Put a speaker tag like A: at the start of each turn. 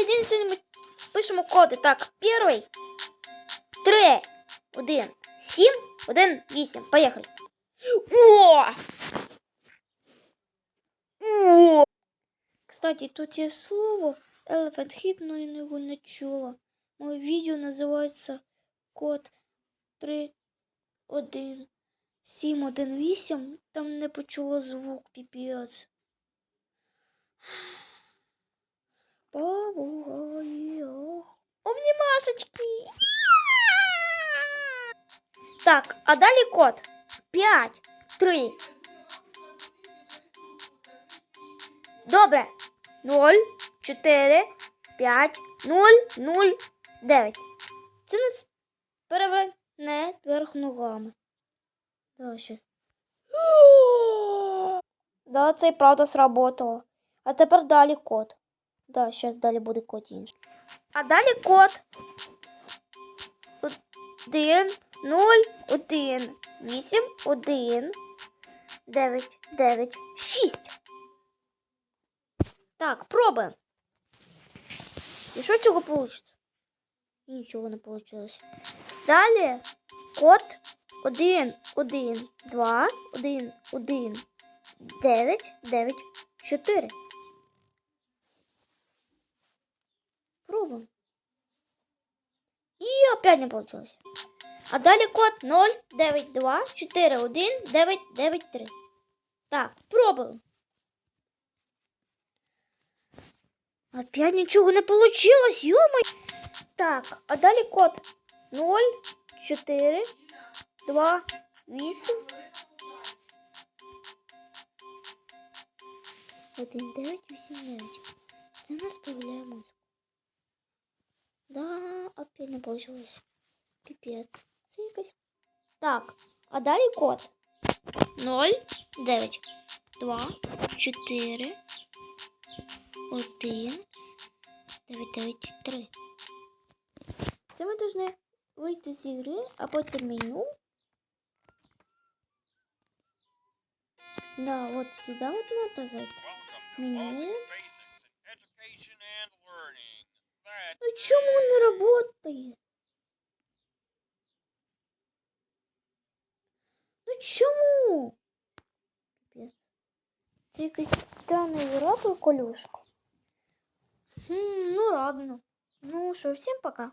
A: 21 сьогодні ми пишемо. Так, перший. 3, 1, 7, 1, 8. Поїхали. О! О! Кстати, тут є слово Elephant Hit, но я його не чула. Моє відео називається код 3, 1, 7, 1, 8. Там не почула звук, піпець. Попугаї. Обнімашечки. Так, а далі код 5, 3. Добре. 0, 4, 5, 0, 0, 9. Це нас переверне вверх ногами. Да, щас. Да, це і правда сработало. А тепер далі код. Да, зараз далі буде код інший. А далі код. 1, 0, 1, 8, 1, 9, 9, 6. Так, пробуємо. І що цього вийде? Нічого не вийшло. Далі код 1, 1, 2, 1, 1, 9, 9, 4. Опять, не получилось. А далі код 0, 9, 2, 4, 1, 9, 9, 3. Так, пробуємо. Опять нічого не получилось, йома. Так, а далі код 0, 4, 2, 8. 1, 9, 8, 9. Це у нас появляє музика. Да, опять не получилось. Пипец. Це якась. Так, а далі код 0, 9, 2, 4, 1, 9, 9, 3. Це ми повинні вийти з ігри, а потім меню. Да, вот сюда вот надо зайти. Меню. Ну чому не работає? Ну чому? Піпець. Це якась странна гра про колюшку. Хм, ну ладно. Ну що, всім пока.